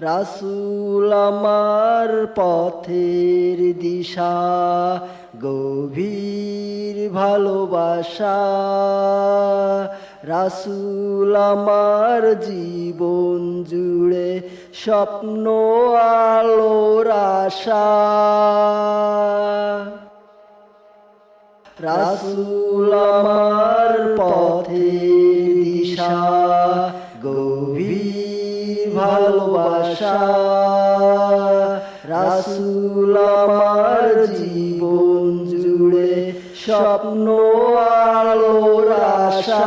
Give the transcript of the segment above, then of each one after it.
রাসুল আমার পথের দিশা, গভীর ভালোবাসা। রাসুল আমার জীবন জুড়ে স্বপ্ন আলোর আশা। রাসুল আমার পথের দিশা ভালোবাসা। রাসুল আমার জীবন জুড়ে স্বপ্ন আলোর আশা।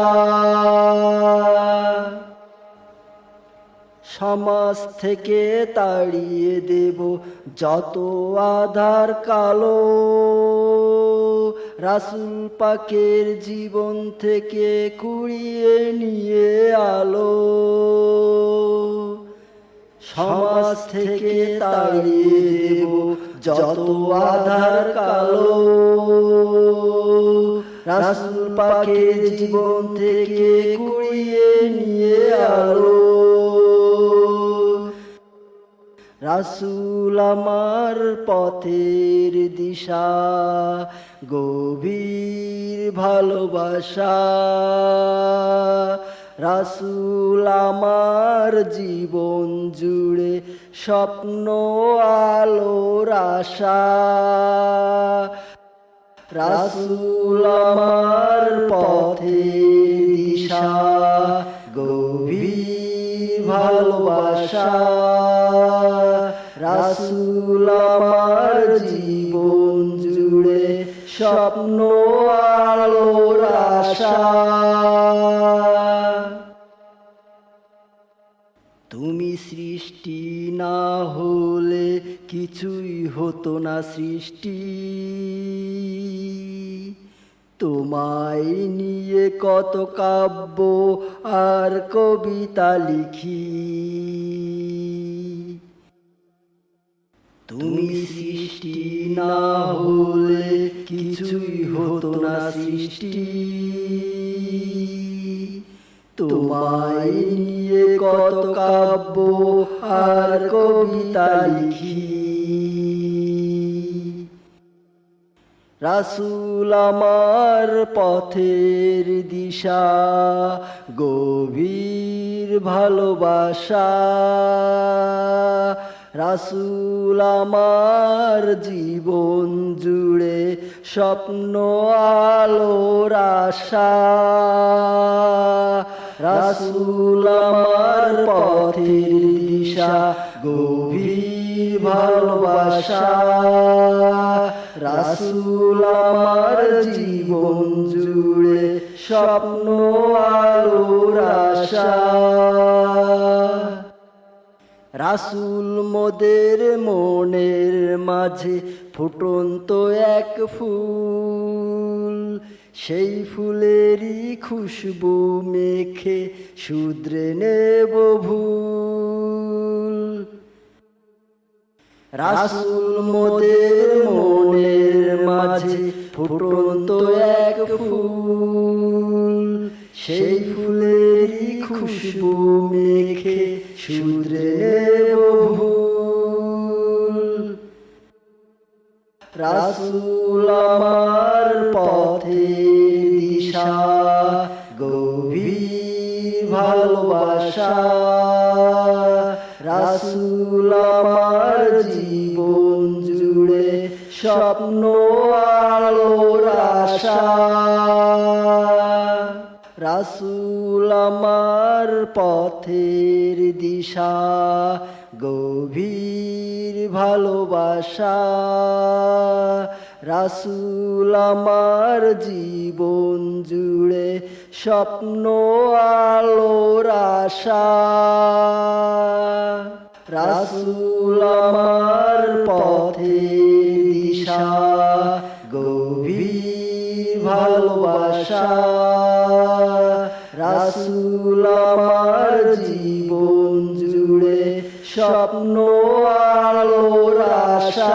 সমাজ থেকে তাড়িয়ে দেব যত আধার কালো। রাসুল পাকের জীবন থেকে কুড়িয়ে নিয়ে আলো। সমাজ থেকে তাড়িয়ে দেব যত আধার কালো। রাসুল পাকের জীবন থেকে কুড়িয়ে নিয়ে আলো। রাসুল আমার পথের দিশা, গভীর ভালোবাসা। রাসুল আমার জীবন জুড়ে স্বপ্ন আলোর আশা। রাসুল আমার পথের দিশা, গভীর ভালোবাসা। রাসুল আমার জীবন জুড়ে স্বপ্ন আলোর আশা। সৃষ্টি না হলে কিছুই হতো না সৃষ্টি। তোমায় নিয়ে কত কাব্য আর কবিতা লিখি। তুমি সৃষ্টি না হলে কিছুই হতো না সৃষ্টি। তোমায় নিয়ে কত কাব্য আর কবিতা লিখি। রাসুল আমার পথের দিশা, গভীর ভালোবাসা। রাসুল আমার জীবন জুড়ে স্বপ্ন আলোর আশা। রাসুল আমার পথের দিশা, গভীর ভালোবাসা। রাসুল আমার জীবন জুড়ে স্বপ্ন আলোর আশা। রাসুল মোদের মনের মাঝে ফুটন্ত এক ফুল। সেই ফুলেরই খুশবু মেখে শুদ্রে নেব ভুল। রাসুল মোদের মনের মাঝে ফুটন্ত এক ফুল। সেই ফুলেরই খুশবু মেখে শুদ্রে রাসুল আমার পথের দিশা, গভীর ভালোবাসা। রাসুল আমার জীবন জুড়ে স্বপ্ন আলোর আশা। রাসুল আমার পথের দিশা ভালোবাসা। রাসুল আমার জীবন জুড়ে স্বপ্ন আলোর আশা। রাসুল আমার পথের দিশা, গভীর ভালোবাসা। রাসুল আমার জুড়ে স্বপ্ন আলোর আশা